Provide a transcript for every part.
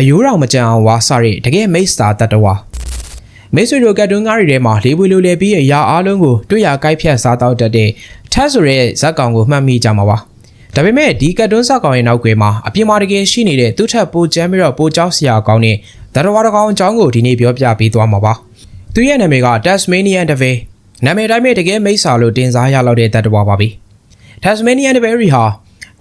အယိုးတော်မကြံအောင်ဝါစရတကယ်မိတ်စာတတဝါမိတ်ဆွေတို့ကတ်တွန်းကားတွေထဲမှာလေးပွေလိုလေပြီးအရာအလုံးကိုတွေ့ရကိုက်ဖြတ်စားတော့တတ်တဲ့ထက်ဆိုတဲ့ဇက်ကောင်ကိုမှတ်မိကြမှာပါဒါပေမဲ့ဒီကတ်တွန်းဇက်ကောင်ရဲ့နောက်ကွယ်မှာအပြင်မှာတကယ်ရှိနေတဲ့သူ့ထက်ပိုကျမ်းပြီးတော့ပိုကြောက်စရာကောင်းတဲ့တတဝါတကောင်အကြောင်းကိုဒီနေ့ပြောပြပေးသွားမှာပါသူရဲ့နာမည်က Tasmanian Devil နာမည်တိုင်းပဲတကယ်မိတ်စာလို့တင်စားရလောက်တဲ့တတဝါပါပဲ Tasmanian Devil ဟာ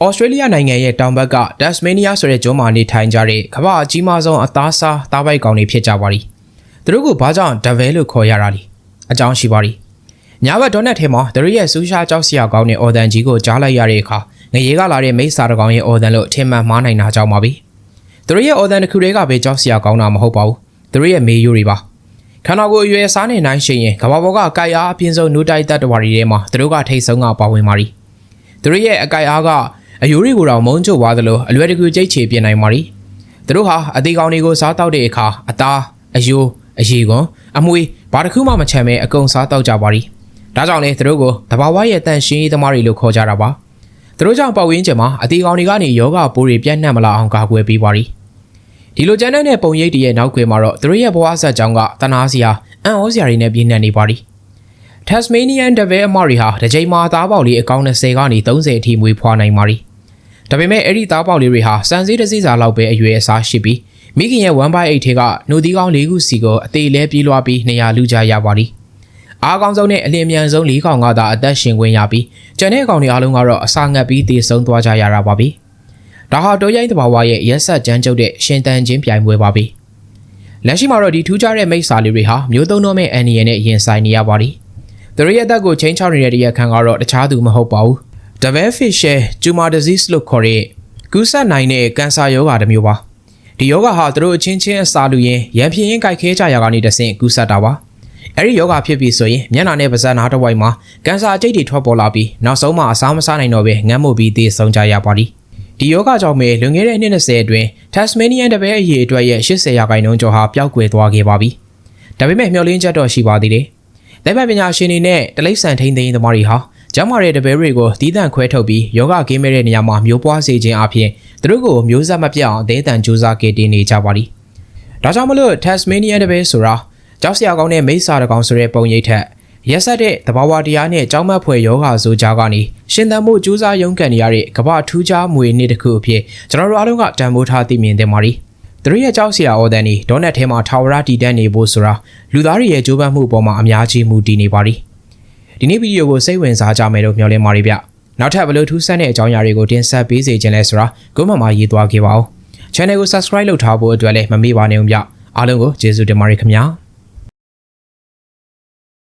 ဩစတြေးလျနိုင်ငံရဲ့တောင်ဘက်က Tasmania ဆိုတဲ့ကျွန်းမှာနေထိုင်ကြတဲ့ကမ္ဘာအကြီးမားဆုံးအသားစားသားပိုက်ကောင်တွေဖြစ်ကြပါသည်။သူတို့ကဘာကြောင့် Devil လို့ခေါ်ရတာလဲ။အကြောင်းရှိပါသည်။ညဘက်ဒေါနက်ထဲမှာသူတို့ရဲ့ဆူရှာကြောက်စရာကောင်းတဲ့အော်ဒန်ကြီးကိုကြားလိုက်ရတဲ့အခါငရေကလာတဲ့မိစ္ဆာတကောင်ရဲ့အော်ဒန်လို့ထင်မှန်မှားနိုင်တာကြောင့်ပါပဲ။သူတို့ရဲ့အော်ဒန်တစ်ခုတည်းကပဲကြောက်စရာကောင်းတာမဟုတ်ပါဘူး။သူတို့ရဲ့မေးရိုးတွေပါ။ခန္ဓာကိုယ်အရွယ်စားနေနိုင်ရှင်ရင်ကမ္ဘာပေါ်ကကြိုက်အားအပြင်းဆုံးနှုတ်တိုက်တတ်တော်ရီထဲမှာသူတို့ကထိတ်ဆုံးကပါဝင်ပါသည်။သူတို့ရဲ့အကြိုက်အားက အယိုးတွေကိုတော့မုန်းချို့သွားသလိုအလွယ်တကူကြိတ်ချေပြင်နိုင်ပါ ರಿ သူတို့ဟာအသေးကောင်တွေကိုစားတောက်တဲ့အခါအသားအယိုးအရေကွန်အမွေဘာတစ်ခုမှမချမ်းပဲအကုန်စားတောက်ကြပါ ರಿ ဒါကြောင့်လေသူတို့ကိုတဘာဝရဲ့တန်ရှင်းရေးသမားတွေလို့ခေါ်ကြတာပါသူတို့ကြောင့်ပတ်ဝန်းကျင်မှာအသေးကောင်တွေကနေယောဂပိုးတွေပြန့်နှံ့မလာအောင်ကာကွယ်ပေးပါ ರಿ ဒီလိုကျန်းတဲ့ပုံရိပ်တရဲ့နောက်ကွယ်မှာတော့သူတို့ရဲ့ဘဝဆက်ကြောင်းကတနာစရာအံ့ဩစရာတွေနဲ့ပြည့်နှံ့နေပါ ರಿ Tasmanian Devil အမရီဟာတစ်ချိန်မှာသားပေါက်လေးအကောင်20ကနေ30အထိမွေးဖွားနိုင်ပါ ರಿ ဒါပေမဲ့အဲ့ဒီသားပေါက်လေးတွေဟာစံစည်းတစ်စီးစာလောက်ပဲအရွယ်အစားရှိပြီးမိခင်ရဲ့1/8ထဲကနှုတ်သီးကောင်း၄ခုစီကိုအသေးလဲပြေးလွှားပြီး200လူကြရပါသည်အားကောင်းဆုံးနဲ့အလင်းမြန်ဆုံး၄ကောင်ကသာအသက်ရှင်ခွင့်ရပြီးကျန်တဲ့ကောင်တွေအားလုံးကတော့အစာငတ်ပြီးတည်ဆုံးသွားကြရတာပါပဲဒါဟာတိုးရိုင်းတဘာဝရဲ့ရက်ဆက်ကြမ်းကြုတ်တဲ့ရှင်တန်ချင်းပြိုင်ပွဲပါပဲလက်ရှိမှာတော့ဒီထူးခြားတဲ့မိစ္ဆာလေးတွေဟာမျိုးသုံးတော့မဲ့အန်နီယန်နဲ့ရင်ဆိုင်နေရပါသည်သူတို့ရဲ့အသက်ကိုချင်းချောက်နေတဲ့တရားခံကတော့တခြားသူမဟုတ်ပါဘူး Devil fish ရဲ့ tumor disease လို့ခေါ်တဲ့ကူးစက်နိုင်တဲ့ကင်ဆာရောဂါတစ်မျိုးပါဒီယောဂါဟာသူတို့အချင်းချင်းအစာလူရင်းရံဖြစ်ရင်းကြိုက်ခဲကြရာကနေတဆင့်ကူးစက်တာပါအဲ့ဒီယောဂါဖြစ်ပြီးဆိုရင်မျက်နှာနဲ့ပါးစပ်နားတစ်ဝိုက်မှာကင်ဆာအကျိတ်တွေထွက်ပေါ်လာပြီးနောက်ဆုံးမှာအစာမစားနိုင်တော့ဘဲငတ်မှုပြီးသေဆုံးကြရပါသည်ဒီယောဂကြောင့်ပဲလွန်ခဲ့တဲ့နှစ်20အတွင်း Tasmanian တပည့်အရေးအတွက်ရဲ့80ရာခိုင်နှုန်းကျော်ဟာပျောက်ကွယ်သွားခဲ့ပါပြီ။ဒါပေမဲ့မျှော်လင့်ချက်တော့ရှိပါသေးတယ်။လက်ပတ်ပညာရှင်တွေနဲ့တလိပ်ဆန်ထိန်းသိမ်းသမားတွေဟာ ကျမ်းမာတဲ့တပည့်တွေကိုတီးတန့်ခွဲထုတ်ပြီးယောဂကင်းမဲ့တဲ့နေရာမှာမျိုးပွားစေခြင်းအပြင်သူတို့ကိုမျိုးဆက်မပြတ်အောင်အသေးတန်ကြိုးစားကေတင်နေကြပါသည်။ဒါကြောင့်မလို့ Tasmania တပည့်ဆိုတာကြောက်စရာကောင်းတဲ့မိစ္ဆာတကောင်ဆိုတဲ့ပုံရိပ်ထက်ရက်ဆက်တဲ့တဘာဝတရားနဲ့ကြောင်းမက်ဖွယ်ယောဂဆိုကြကနေရှင်သန်မှုကြိုးစားရုန်းကန်နေရတဲ့ကမ္ဘာထူးခြားမွေနေ့တစ်ခုအဖြစ်ကျွန်တော်တို့အားလုံးကတန်ဖိုးထားသိမြင်သင့်ပါ ರಿ သူတို့ရဲ့ကြောက်စရာအော်ဒန်ဒီဒေါနက်ထဲမှာထာဝရတည်တတ်နေဖို့ဆိုတာလူသားတွေရဲ့ကြိုးပမ်းမှုအပေါ်မှာအများကြီးမူတည်နေပါ ರಿ ဒီနေ့ဗီဒီယိုကိုစိတ်ဝင်စားကြမယ်လို့မျှော်လင့်ပါရဗျနောက်ထပ်ဘလို့ထူးဆန်းတဲ့အကြောင်းအရာတွေကိုတင်ဆက်ပေးစေခြင်းလဲဆိုတာကိုမမရေးသွားခဲ့ပါဦး channel ကို subscribe လုပ်ထားဖို့အတွက်လည်းမမေ့ပါနဲ့ဦးဗျအားလုံးကိုကျေးဇူးတင်ပါတယ်ခင်ဗျာ